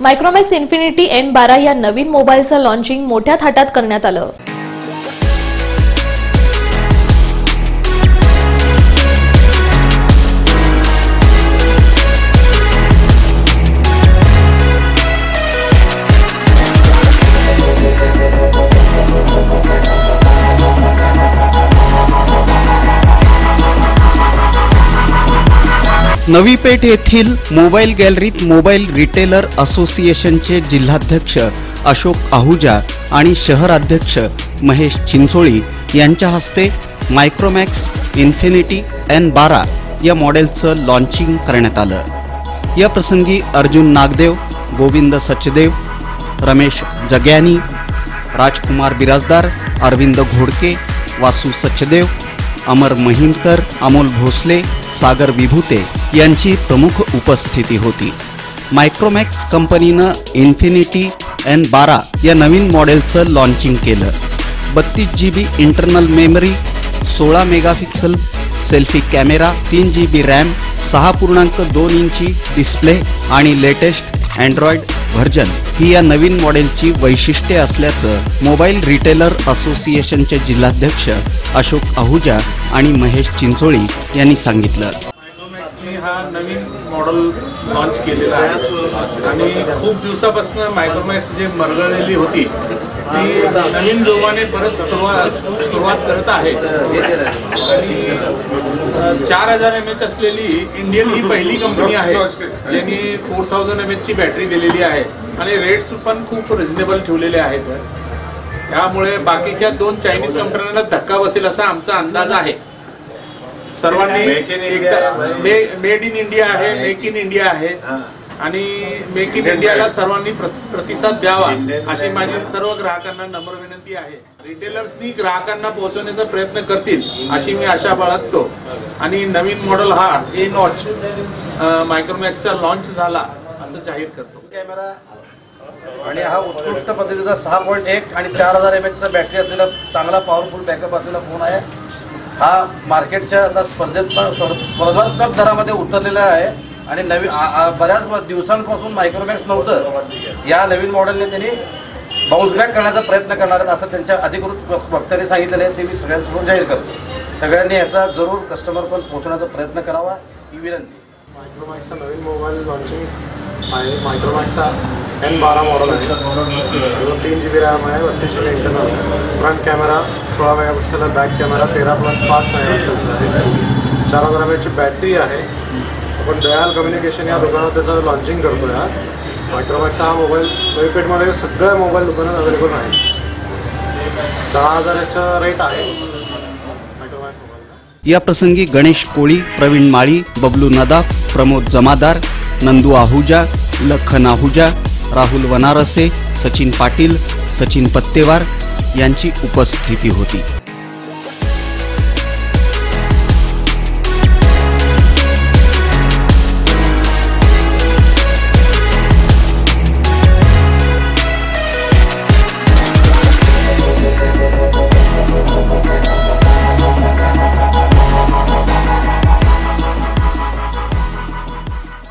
Micromax infinity N बारा या नवीन मोबाईलचं लॉन्चिंग मोठ्या थाटात करण्यात आलं. नवी पेठ येथील मोबाईल गॅलरीत मोबाईल रिटेलर असोसिएशनचे जिल्हाध्यक्ष अशोक आहुजा आणि शहराध्यक्ष महेश चिंचोळी यांच्या हस्ते मायक्रोमॅक्स इन्फिनिटी एन बारा या मॉडेलचं लॉन्चिंग करण्यात आलं. या प्रसंगी अर्जुन नागदेव गोविंद सचदेव रमेश जग्यानी राजकुमार बिराजदार अरविंद घोडके वासू सचदेव अमर महिमकर अमोल भोसले सागर विभूते यांची प्रमुख उपस्थिती होती. मायक्रोमॅक्स कंपनीनं इन्फिनिटी एन बारा या नवीन मॉडेलचं लॉन्चिंग केलं. बत्तीस जी बी इंटरनल मेमरी सोळा मेगापिक्सल सेल्फी कॅमेरा तीन जी बी रॅम सहा पूर्णांक दोन इंची डिस्प्ले आणि लेटेस्ट अँड्रॉइड व्हर्जन ही या नवीन मॉडेलची वैशिष्ट्ये असल्याचं मोबाईल रिटेलर असोसिएशनचे जिल्हाध्यक्ष अशोक आहुजा आणि महेश चिंचोळी यांनी सांगितलं. नवीन मॉडेल लॉन्च केलेला आहे. आणि खूप दिवसापासून मायक्रोमॅक्स जे मरगळलेली होती ती नवीन जोमाने परत सुरुवात सुरुवात करत आहे. आणि चार हजार एम एच असलेली इंडियन ही पहिली कंपनी आहे ज्यांनी फोर थाउजंड एम एचची बॅटरी दिलेली आहे. आणि रेट्स पण खूप रिझनेबल ठेवलेले आहेत. त्यामुळे बाकीच्या दोन चायनीज कंपन्यांना धक्का बसेल असा आमचा अंदाज आहे. सर्वांनी मेड इन इंडिया आहे मेक इन इंडिया आहे. आणि मेक इन इंडियाला सर्वांनी प्रतिसाद द्यावा अशी माझी सर्व ग्राहकांना नम्र विनंती आहे. रिटेलर्सनी ग्राहकांना पोहोचवण्याचा प्रयत्न करतील अशी मी आशा बाळगतो. आणि नवीन मॉडेल हा ए नॉच मायक्रोमॅक्सचा लॉन्च झाला असं जाहीर करतो. कॅमेरा आणि हा उत्कृष्ट पद्धतीचा सहा पॉईंट एक आणि चार हजार एम एचचा बॅटरी असलेला चांगला पॉवरफुल बॅकअप असलेला फोन आहे. हा मार्केटच्या आता स्पर्धेत स्पर्धात्मक दरामध्ये उतरलेला आहे. आणि नवीन बऱ्याच दिवसांपासून मायक्रोमॅक्स नव्हतं. या नवीन मॉडेलने त्यांनी बाउन्स बॅक करण्याचा प्रयत्न करणार आहेत असं त्यांच्या अधिकृत वक्त्याने सांगितलेलं आहे. ते मी सगळ्यांसमोर जाहीर करतो. सगळ्यांनी याचा जरूर कस्टमर पण पोहोचण्याचा प्रयत्न करावा ही विनंती. मायक्रोमॅक्सचा नवीन मोबाईल लॉन्चिंग आहे मायक्रोमॅक्सचा एन बारा मॉडल आहे. जो तीन जी बी रॅम आहे बत्तीस जी इंटरनल फ्रंट कॅमेरा सोळा मेगापिक्सल है बॅक कॅमेरा तेरा प्लस पाच मेगापिक्सलचा आहे. चार हजार एम बॅटरी आहे. आपण दयाल कम्युनिकेशन या दुकानात त्याचं लॉन्चिंग करतो या मायक्रोमॅक्स हा मोबाईल नवी सगळ्या मोबाईल दुकानात अवेलेबल आहे. दहा हजाराचा रेट आहे. या प्रसंगी गणेश कोळी प्रवीण माळी बबलू नदाफ प्रमोद जमादार नंदू आहुजा लखन आहुजा राहुल वनारसे सचिन पाटील सचिन पत्तेवार यांची उपस्थिती होती.